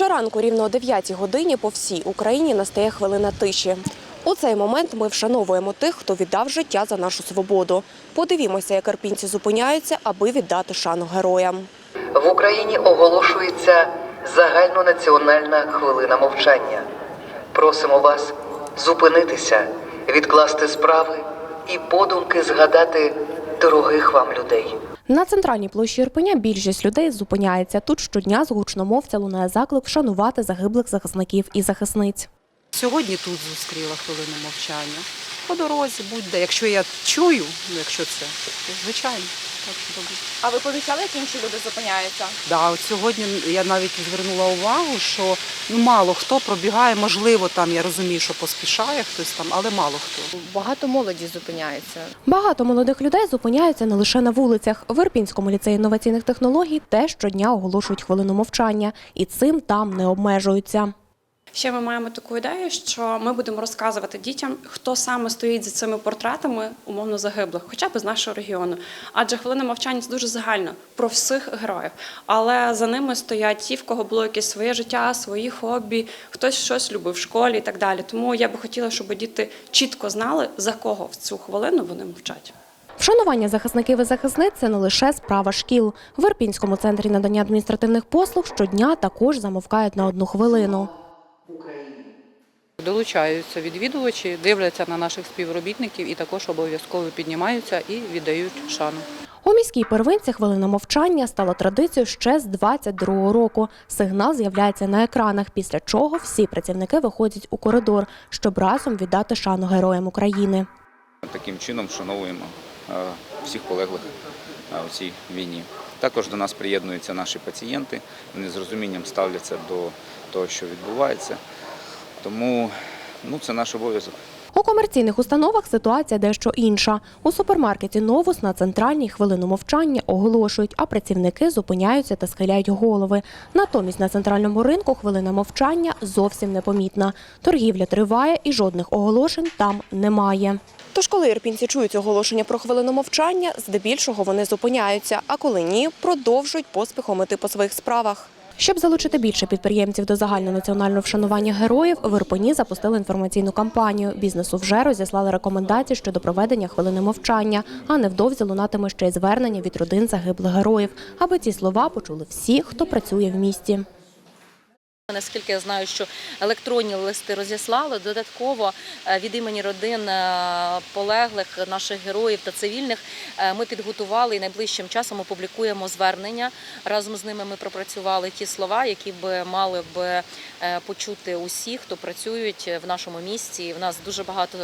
Щоранку рівно о 9 годині по всій Україні настає хвилина тиші. У цей момент ми вшановуємо тих, хто віддав життя за нашу свободу. Подивімося, як арпінці зупиняються, аби віддати шану героям. В Україні оголошується загальнонаціональна хвилина мовчання. Просимо вас зупинитися, відкласти справи і подумки згадати дорогих вам людей. На центральній площі Ірпеня більшість людей зупиняється. Тут щодня з гучномовця лунає заклик вшанувати загиблих захисників і захисниць. Сьогодні тут зустріла хвилину мовчання. По дорозі, будь-де. Якщо я чую, ну якщо це, то звичайно. А ви помічали, як інші люди зупиняються? Да, от сьогодні я навіть звернула увагу, що ну мало хто пробігає, можливо, там я розумію, що поспішає хтось там, але мало хто. Багато молоді зупиняється. Багато молодих людей зупиняються не лише на вулицях. В Ірпінському ліцеї інноваційних технологій теж щодня оголошують хвилину мовчання, і цим там не обмежуються. Ще ми маємо таку ідею, що ми будемо розказувати дітям, хто саме стоїть за цими портретами умовно загиблих, хоча б з нашого регіону. Адже хвилина мовчання це дуже загально про всіх героїв. Але за ними стоять ті, в кого було якесь своє життя, свої хобі, хтось щось любив в школі і так далі. Тому я би хотіла, щоб діти чітко знали, за кого в цю хвилину вони мовчать. Вшанування захисників і захисниць це не лише справа шкіл. В Ірпінському центрі надання адміністративних послуг щодня також замовкають на одну хвилину. Долучаються відвідувачі, дивляться на наших співробітників і також обов'язково піднімаються і віддають шану. У міській первинці хвилина мовчання стала традицією ще з 22-го року. Сигнал з'являється на екранах, після чого всі працівники виходять у коридор, щоб разом віддати шану героям України. Таким чином вшановуємо е, всіх полеглих е, у цій війні. Також до нас приєднуються наші пацієнти, вони з розумінням ставляться до того, що відбувається. Тому ну, це наш обов'язок. У комерційних установах ситуація дещо інша. У супермаркеті Новус на центральній хвилину мовчання оголошують, а працівники зупиняються та схиляють голови. Натомість на центральному ринку хвилина мовчання зовсім непомітна. Торгівля триває і жодних оголошень там немає. Тож, коли ірпінці чують оголошення про хвилину мовчання, здебільшого вони зупиняються, а коли ні, продовжують поспіхом іти по своїх справах. Щоб залучити більше підприємців до загальнонаціонального вшанування героїв, в Ірпені запустили інформаційну кампанію. Бізнесу вже розіслали рекомендації щодо проведення хвилини мовчання, а невдовзі лунатиме ще й звернення від родин загиблих героїв, аби ці слова почули всі, хто працює в місті. Наскільки я знаю, що електронні листи розіслали додатково е, від імені родин е, полеглих наших героїв та цивільних. е, Ми підготували і найближчим часом опублікуємо звернення. Разом з ними ми пропрацювали ті слова, які б мали б почути усі, хто працюють в нашому місті. В нас дуже багато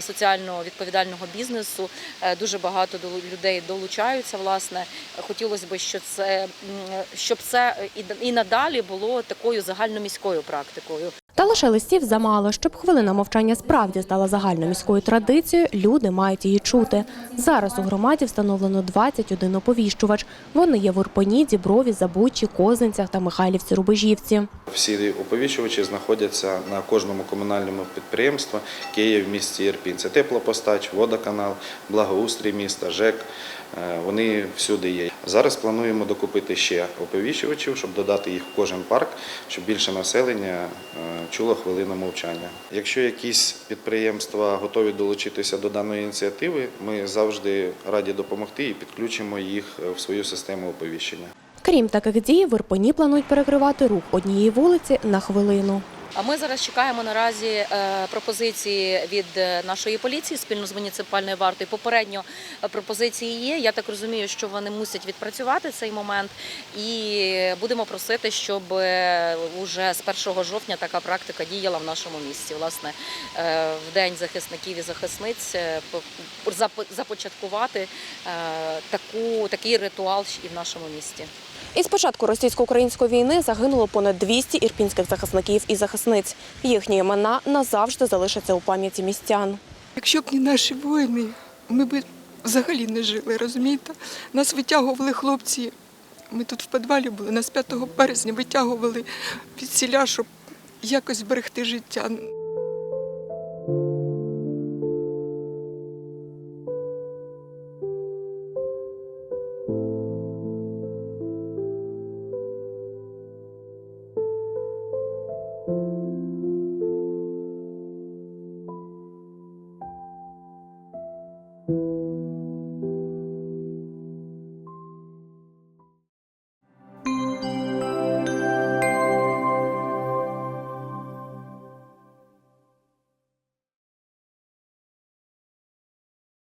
соціально відповідального бізнесу, дуже багато людей долучаються. Власне, хотілося б, щоб це щоб це і надалі було такою загальноміською практикою. Та лише листів замало, щоб хвилина мовчання справді стала загальноміською традицією, люди мають її чути. Зараз у громаді встановлено 21 оповіщувач. Вони є в Урпені, Діброві, Забучі, Козинцях та Михайлівці Рубежівці. Всі оповіщувачі знаходяться на кожному комунальному підприємстві, яке є в місті Ірпінь. Це теплопостач, водоканал, благоустрій міста, ЖЕК. Е, Вони всюди є. Зараз плануємо докупити ще оповіщувачів, щоб додати їх в кожен парк, щоб більше населення е, чуло хвилину мовчання. Якщо якісь підприємства готові долучитися до даної ініціативи, ми завжди раді допомогти і підключимо їх в свою систему оповіщення. Крім таких дій, в Ірпені планують перекривати рух однієї вулиці на хвилину. А ми зараз чекаємо наразі е, пропозиції від е, нашої поліції спільно з муніципальною вартою. Попередньо е, пропозиції є. Я так розумію, що вони мусять відпрацювати цей момент, і будемо просити, щоб уже з 1 жовтня така практика діяла в нашому місті. Власне, в день захисників і захисниць започаткувати таку такий ритуал і в нашому місті. Із початку російсько-української війни загинуло понад 200 ірпінських захисників і захисниць. Їхні імена назавжди залишаться у пам'яті містян. Якщо б не наші воїни, ми б взагалі не жили, розумієте? Нас витягували хлопці. Ми тут в підвалі були, нас 5 березня витягували від сіля, щоб якось зберегти життя.